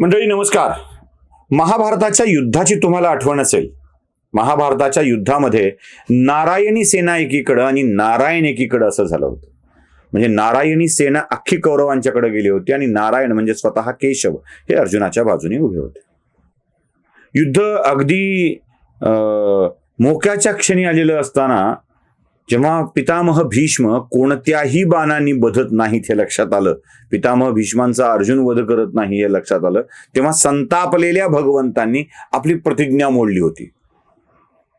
मंडळी नमस्कार. महाभारताच्या युद्धाची तुम्हाला आठवण असेल. महाभारताच्या युद्धामध्ये नारायणी सेना एकीकडं आणि नारायण एकीकडं असं झालं होतं. म्हणजे नारायणी सेना अख्खी कौरवांच्याकडे गेली होती आणि नारायण म्हणजे स्वतः केशव हे अर्जुनाच्या बाजूने उभे होते. युद्ध अगदी मोक्याच्या क्षणी आलेलं असताना जेव्हा पितामह भीष्म कोणत्याही बाणांनी बधत नाहीत हे लक्षात आलं पितामह भीष्मांचा अर्जुन वध करत नाही हे लक्षात आलं तेव्हा संतापलेल्या भगवंतांनी आपली प्रतिज्ञा मोडली होती.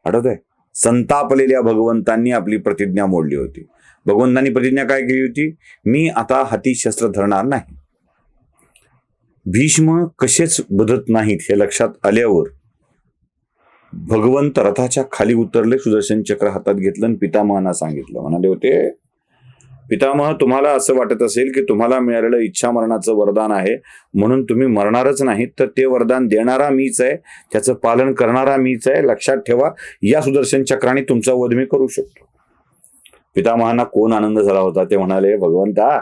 आठवत आहे संतापलेल्या भगवंतांनी आपली प्रतिज्ञा मोडली होती. भगवंतांनी प्रतिज्ञा काय केली होती? मी आता हाती शस्त्र धरणार नाही. भीष्म कसेच बधत नाहीत हे लक्षात आल्यावर भगवंत रथाच्या खाली उतरले सुदर्शन चक्र हातात घेतलं आणि पितामहांना सांगितलं. म्हणाले होते पितामह तुम्हाला असं वाटत असेल की तुम्हाला मिळालेलं इच्छा मरणाचं वरदान आहे. म्हणून तुम्ही मरणारच नाहीत तर ते वरदान देणारा मीच आहे. त्याचं पालन करणारा मीच आहे. लक्षात ठेवा या सुदर्शन चक्राने तुमचा वध मी करू शकतो. पितामहांना कोण आनंद झाला होता? ते म्हणाले भगवंता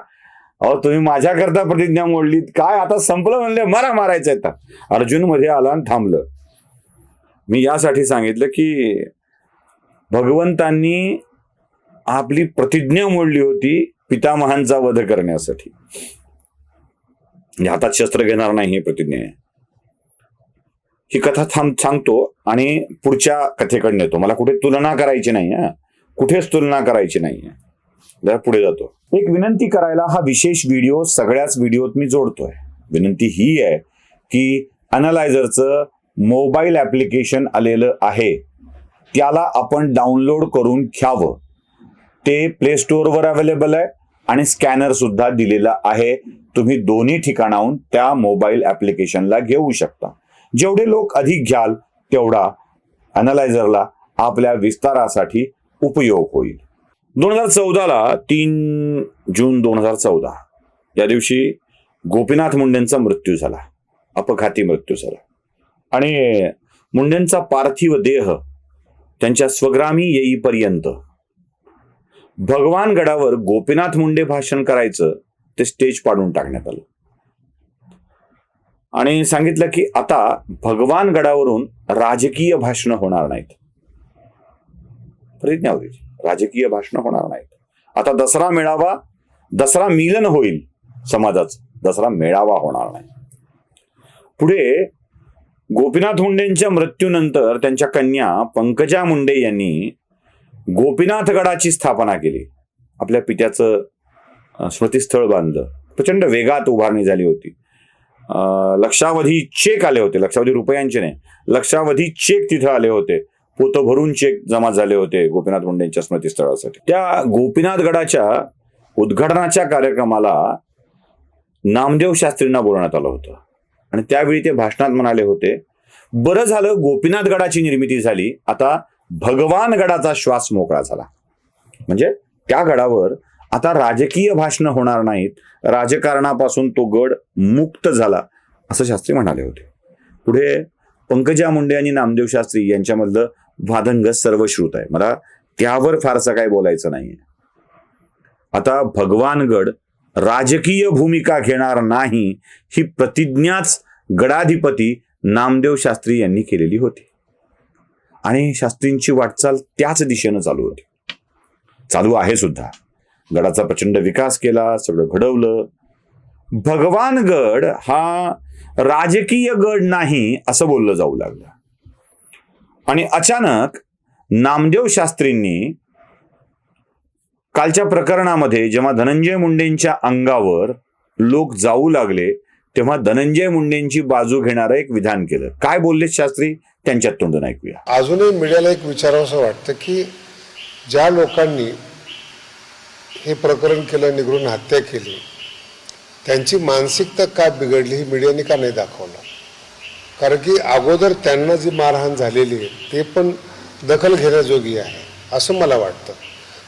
अहो तुम्ही माझ्याकरता प्रतिज्ञा मोडलीत. काय? आता संपलं म्हणले मला मारायचं आता. अर्जुनमध्ये आला आणि थांबलं. मी यासाठी सांगितलं की भगवंतांनी आपली प्रतिज्ञा मोडली होती पितामहांचा वध करण्यासाठी. म्हणजे हातात शस्त्र घेणार नाही ही प्रतिज्ञा आहे. ही कथा थांब सांगतो आणि पुढच्या कथेकडे नेतो मला कुठे तुलना करायची नाही हा. कुठेच तुलना करायची नाही. जरा पुढे जातो. एक विनंती करायला हा विशेष व्हिडिओ सगळ्याच व्हिडिओत मी जोडतोय. विनंती ही आहे की अनालायझरचं मोबाईल ऍप्लिकेशन आलेलं आहे. त्याला आपण डाउनलोड करून घ्यावं. ते प्ले स्टोअरवर अवेलेबल आहे आणि स्कॅनर सुद्धा दिलेला आहे. तुम्ही दोन्ही ठिकाणाहून त्या मोबाईल ऍप्लिकेशनला घेऊ शकता. जेवढे लोक अधिक घ्याल तेवढा अनालायझरला आपल्या विस्तारासाठी उपयोग होईल. दोन हजार चौदाला तीन जून दोन हजार चौदा या दिवशी गोपीनाथ मुंडेंचा मृत्यू झाला. अपघाती मृत्यू झाला. आणि मुंडेंचा पार्थिव देह त्यांच्या स्वग्रामी येईपर्यंत. भगवान गडावर गोपीनाथ मुंडे भाषण करायचं ते स्टेज पाडून टाकण्यात आलं. आणि सांगितलं की आता भगवान गडावरून राजकीय भाषणं होणार नाहीत. प्रतिज्ञा होती राजकीय भाषणं होणार नाहीत. आता दसरा मेळावा दसरा मिलन होईल समाजाचं दसरा मेळावा होणार नाही. पुढे गोपीनाथ मुंडेंच्या मृत्यूनंतर त्यांच्या कन्या पंकजा मुंडे यांनी गोपीनाथ गडाची स्थापना केली. आपल्या पित्याचं स्मृतीस्थळ स्मृतिस्थळ बांधलं. प्रचंड वेगात उभारणी झाली होती. लक्षावधी चेक आले होते. लक्षावधी रुपयांचे नाही. लक्षावधी चेक तिथं आले होते. पोतं भरून चेक जमा झाले होते गोपीनाथ मुंडेंच्या स्मृतिस्थळासाठी. त्या गोपीनाथ गडाच्या उद्घाटनाच्या कार्यक्रमाला नामदेव शास्त्रींना बोलवण्यात आलं होतं. आणि त्यावेळी ते भाषणात म्हणाले होते बरं झालं गोपीनाथ गडाची निर्मिती झाली आता भगवान गडाचा श्वास मोकळा झाला. म्हणजे त्या गडावर आता राजकीय भाषणं होणार नाहीत राजकारणापासून तो गड मुक्त झाला असं शास्त्री म्हणाले होते. पुढे पंकजा मुंडे आणि नामदेव शास्त्री यांच्यामधलं वादंग सर्वश्रुत आहे. मला त्यावर फारसं काही बोलायचं नाहीये. आता भगवानगड राजकीय भूमिका घेणार नाही ही प्रतिज्ञाच गडाधिपती नामदेव शास्त्री यांनी केलेली होती. आणि शास्त्रींची वाटचाल त्याच दिशेनं चालू होती. चालू आहे सुद्धा. गडाचा प्रचंड विकास केला सगळं घडवलं. भगवान गड हा राजकीय गड नाही असं बोललं जाऊ लागलं. आणि अचानक नामदेव शास्त्रींनी कालच्या प्रकरणामध्ये जेव्हा धनंजय मुंडेंच्या अंगावर लोक जाऊ लागले तेव्हा धनंजय मुंडेंची बाजू घेणारं एक विधान केलं. काय बोलले शास्त्री? त्यांच्यात तोंडून ऐकूया. अजूनही मीडियाला एक विचारावंसं वाटतं की ज्या लोकांनी हे प्रकरण केलं निघून हत्या केली त्यांची मानसिकता का बिघडली ही मीडियाने का नाही दाखवलं? कारण की अगोदर त्यांना जी मारहाण झालेली आहे ते पण दखल घेण्याजोगी आहे असं मला वाटतं.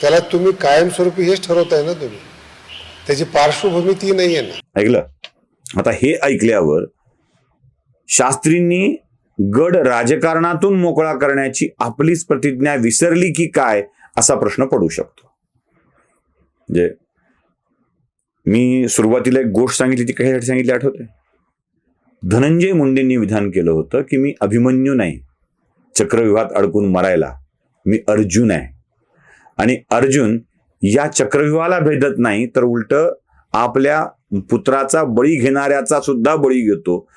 त्याला तुम्ही कायमस्वरूपी हेच ठरवताय ना तुम्ही? त्याची पार्श्वभूमी ती नाही आहे ना. ऐकलं? आता हे ऐकल्यावर शास्त्रींनी गड राजकारणातून मोकळा करण्याची आपलीच प्रतिज्ञा विसरली की काय असा प्रश्न पडू शकतो. म्हणजे मी सुरुवातीला एक गोष्ट सांगितली ती कशासाठी सांगितली आठवते? धनंजय मुंडेंनी विधान केलं होतं की मी अभिमन्यू नाही चक्रव्यूहात अडकून मरायला मी अर्जुन आहे. आणि अर्जुन या चक्रव्यूहाला भेदत नाही तर उलट आपल्या पुत्राचा बळी घेणाऱ्याचा सुद्धा बळी घेतो.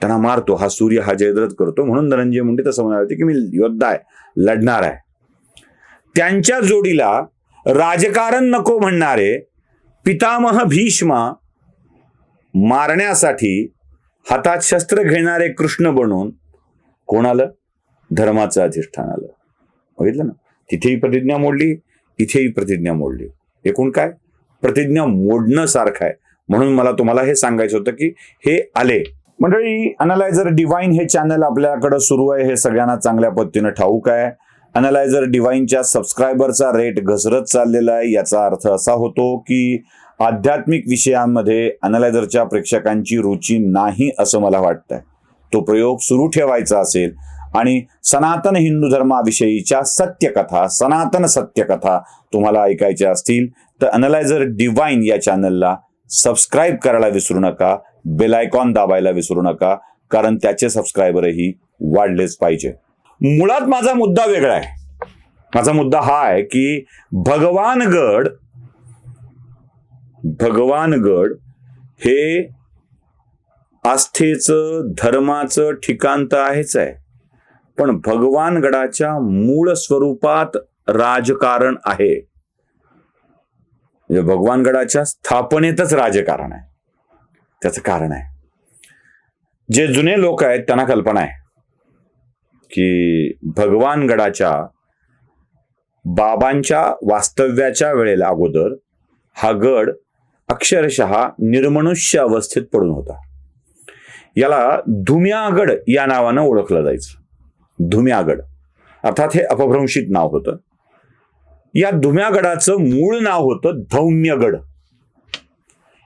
त्यांना मारतो. हा सूर्य हा जयद्रथ करतो. म्हणून धनंजय मुंडे तसं म्हणाले होते की मी योद्धा आहे लढणार आहे. त्यांच्या जोडीला राजकारण नको म्हणणारे पितामह भीष्मा मारण्यासाठी हातात शस्त्र घेणारे कृष्ण बनून कोण आलं? धर्माचं अधिष्ठान आलं. बघितलं ना? तिथेही प्रतिज्ञा मोडली इथेही प्रतिज्ञा मोडली. एकूण काय? प्रतिज्ञा मोडणं सारखं आहे. म्हणून मला तुम्हाला हे सांगायचं होतं की हे आले. मंडळी अनालायझर डिवाईन हे चॅनल आपल्याकडं सुरू आहे. हे सगळ्यांना चांगल्या पद्धतीनं ठाऊक आहे. अनालायझर डिवाईनच्या सबस्क्रायबरचा रेट घसरत चाललेला आहे. याचा अर्थ असा होतो की आध्यात्मिक विषयांमध्ये अनालायझरच्या प्रेक्षकांची रुची नाही असं मला वाटतंय. तो प्रयोग सुरू ठेवायचा असेल आणि सनातन हिंदू धर्माविषयीच्या सत्यकथा सनातन सत्यकथा तुम्हाला ऐकायच्या असतील तर अनलायझर डिवाईन या चॅनलला सबस्क्राईब करायला विसरू नका बेल आयकॉन दाबायला विसरू नका कारण त्याचे सबस्क्रायबरही वाढलेच पाहिजे. मुळात माझा मुद्दा वेगळा आहे. माझा मुद्दा हा आहे की भगवानगड भगवानगड हे आस्थेचं धर्माचं ठिकाण तर आहेच आहे. पण भगवानगडाच्या मूळ स्वरूपात राजकारण आहे. म्हणजे भगवानगडाच्या स्थापनेतच राजकारण आहे. त्याचं कारण आहे. जे जुने लोक आहेत त्यांना कल्पना आहे की भगवानगडाच्या बाबांच्या वास्तव्याच्या वेळेला अगोदर हा गड अक्षरशः निर्मनुष्य अवस्थेत पडून होता. याला धुम्यागड या नावानं ओळखलं जायचं. धुम्यागड. अर्थात हे अपभ्रंशित नाव होतं. या धुम्यागडाचं मूळ नाव होतं धौम्यगड.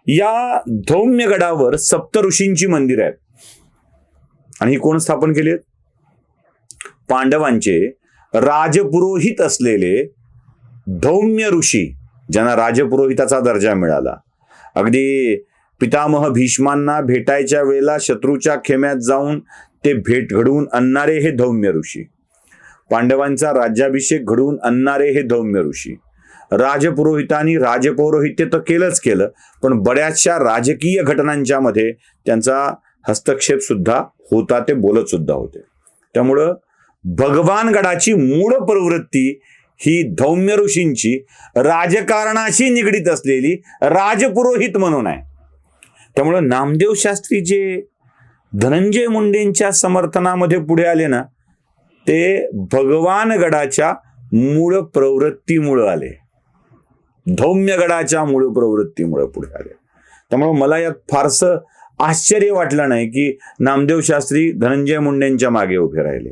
या धौम्यगडावर सप्तऋषींची मंदिर आहेत. आणि ही कोण स्थापन केली आहेत? पांडवांचे राजपुरोहित असलेले धौम्य ऋषी ज्यांना राजपुरोहिताचा दर्जा मिळाला. अगदी पितामह भीष्मांना भेटायच्या वेळेला शत्रूच्या खेम्यात जाऊन ते भेट घडवून आणणारे हे धौम्य ऋषी. पांडवांचा राज्याभिषेक घडवून आणणारे हे धौम्य ऋषी. राजपुरोहितांनी राजपौरोहित्य तर केलंच केलं पण बऱ्याचशा राजकीय घटनांच्या मध्ये त्यांचा हस्तक्षेप सुद्धा होता ते बोलत सुद्धा होते. त्यामुळं भगवानगडाची मूळ प्रवृत्ती ही धौम्य ऋषींची राजकारणाशी निगडीत असलेली राजपुरोहित म्हणून आहे. त्यामुळं नामदेव शास्त्री जे धनंजय मुंडेंच्या समर्थनामध्ये पुढे आले ना ते भगवानगडाच्या मूळ प्रवृत्तीमुळं आले. धौम्यगडाच्या मूळ प्रवृत्तीमुळे पुढे आले. त्यामुळे मला यात फारसं आश्चर्य वाटलं नाही की नामदेव शास्त्री धनंजय मुंडेंच्या मागे उभे राहिले.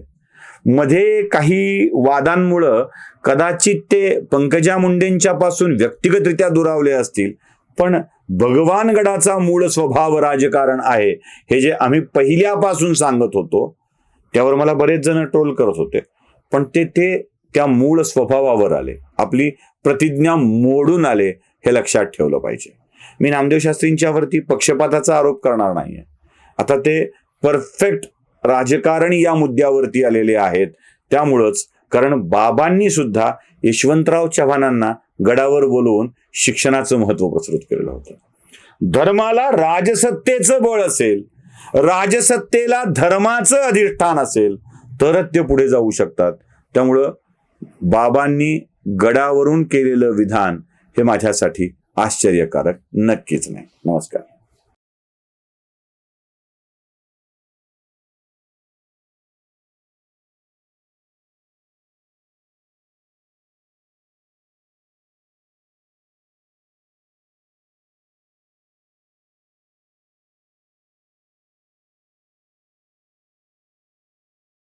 मध्ये काही वादांमुळं कदाचित ते पंकजा मुंडेंच्या पासून व्यक्तिगतरित्या दुरावले असतील पण भगवानगडाचा मूळ स्वभाव राजकारण आहे. हे जे आम्ही पहिल्यापासून सांगत होतो त्यावर मला बरेच जण ट्रोल करत होते. पण ते ते त्या मूळ स्वभावावर आले. आपली प्रतिज्ञा मोडून आले हे लक्षात ठेवलं पाहिजे. मी नामदेव शास्त्रींच्यावरती पक्षपाताचा आरोप करणार नाहीये. आता ते परफेक्ट राजकारणी या मुद्द्यावरती आलेले आहेत. त्यामुळंच कारण बाबांनी सुद्धा यशवंतराव चव्हाणांना गडावर बोलवून शिक्षणाचं महत्त्व प्रसृत केलेलं होतं. धर्माला राजसत्तेचं बळ असेल राजसत्तेला धर्माचं अधिष्ठान असेल तरच ते पुढे जाऊ शकतात. त्यामुळं बाबांनी गडावरून केलेलं विधान हे माझ्यासाठी आश्चर्यकारक नक्कीच नाही. नमस्कार.